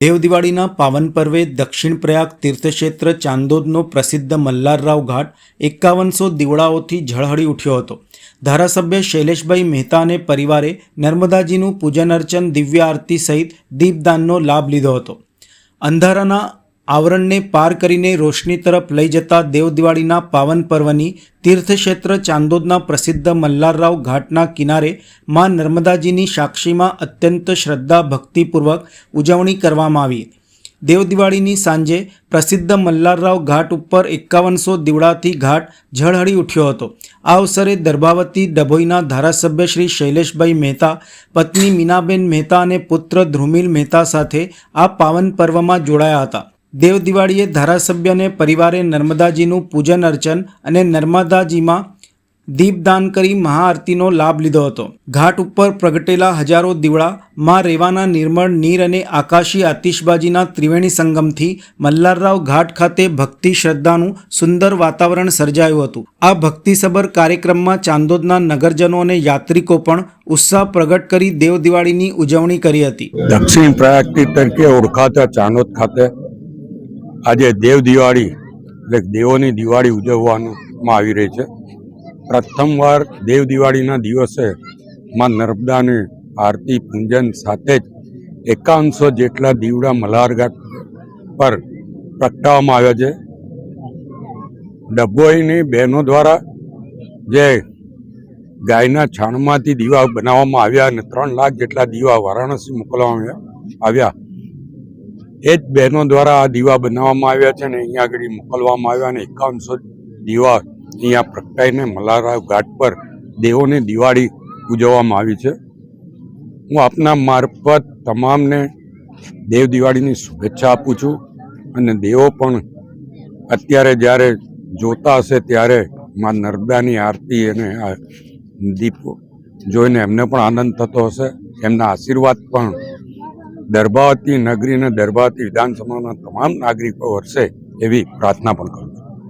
દેવદિવાળીના પાવન પર્વે દક્ષિણ પ્રયાગ તીર્થક્ષેત્ર ચાંદોદનો પ્રસિદ્ધ મલ્હારરાવ ઘાટ એકાવનસો દીવડાઓથી ઝળહળી ઉઠ્યો હતો. ધારાસભ્ય શૈલેષભાઈ મહેતા અને પરિવારે નર્મદાજીનું પૂજન અર્ચન દિવ્ય આરતી સહિત દીપદાનનો લાભ લીધો હતો. અંધારાના આવરણને પાર કરીને રોશની તરફ લઈ જતા દેવદિવાળીના પાવન પર્વની તીર્થક્ષેત્ર ચાંદોદના પ્રસિદ્ધ મલ્હારરાવ ઘાટના કિનારે માં નર્મદાજીની સાક્ષીમાં અત્યંત શ્રદ્ધા ભક્તિપૂર્વક ઉજવણી કરવામાં આવી. દેવદિવાળીની સાંજે પ્રસિદ્ધ મલ્હારરાવ ઘાટ ઉપર એકાવનસો દીવડાથી ઘાટ ઝળહળી ઉઠ્યો હતો. આ અવસરે દર્ભાવતી ડભોઈના ધારાસભ્ય શ્રી શૈલેષભાઈ મહેતા, પત્ની મીનાબેન મહેતા અને પુત્ર ધ્રુમિલ મહેતા સાથે આ પાવન પર્વમાં જોડાયા હતા. દેવ દિવાળીએ ધારાસભ્યને પરિવારે નર્મદાજીનું પૂજન અર્ચન અને નર્મદાજીમાં દીપદાન કરી મહાઆરતીનો લાભ લીધો હતો. ઘાટ ઉપર પ્રગટેલા હજારો દીવડા, માં રેવાના નિર્મળ નીર અને આકાશી આતિશબાજીના ત્રિવેણી સંગમથી મલ્હારરાવ ઘાટ ખાતે ભક્તિ શ્રદ્ધાનું સુંદર વાતાવરણ સર્જાયું હતું. આ ભક્તિસભર કાર્યક્રમમાં ચાંદોદના નગરજનો અને યાત્રિકો પણ ઉત્સાહ પ્રગટ કરી દેવ દિવાળીની ઉજવણી કરી હતી. દક્ષિણ પ્રયાગ તરીકે ઓળખાતા ચાંદોદ ખાતે આજે દેવ દિવાળી, એટલે દેવોની દિવાળી ઉજવવામાં આવી રહી છે. પ્રથમવાર દેવ દિવાળીના દિવસે માં નર્મદાની આરતી, પૂજન સાથે જ એકાવનસો જેટલા દીવડા મલ્હારઘાટ પર પ્રગટાવવામાં આવ્યા છે. ડભોઈની બહેનો દ્વારા જે ગાયના છાણમાંથી દીવા બનાવવામાં આવ્યા અને ત્રણ લાખ જેટલા દીવા વારાણસી મોકલવામાં આવ્યા. એ જ બહેનો દ્વારા આ દીવા બનાવવામાં આવ્યા છે અને અહીંયા આગળ મોકલવામાં આવ્યા અને એકાવનસો દીવા અહીંયા પ્રગટાઈને મલારાવ ઘાટ પર દેવોની દિવાળી ઉજવવામાં આવી છે. હું આપના મારફત તમામને દેવ દિવાળીની શુભેચ્છા આપું છું અને દેવો પણ અત્યારે જ્યારે જોતા હશે ત્યારે માં નર્મદાની આરતી અને દીપો જોઈને એમને પણ આનંદ થતો હશે. એમના આશીર્વાદ પણ દરબાવતી નગરી અને દરબાવતી વિધાનસભાના તમામ નાગરિકો વર્ષે એવી પ્રાર્થના પણ કરું છું.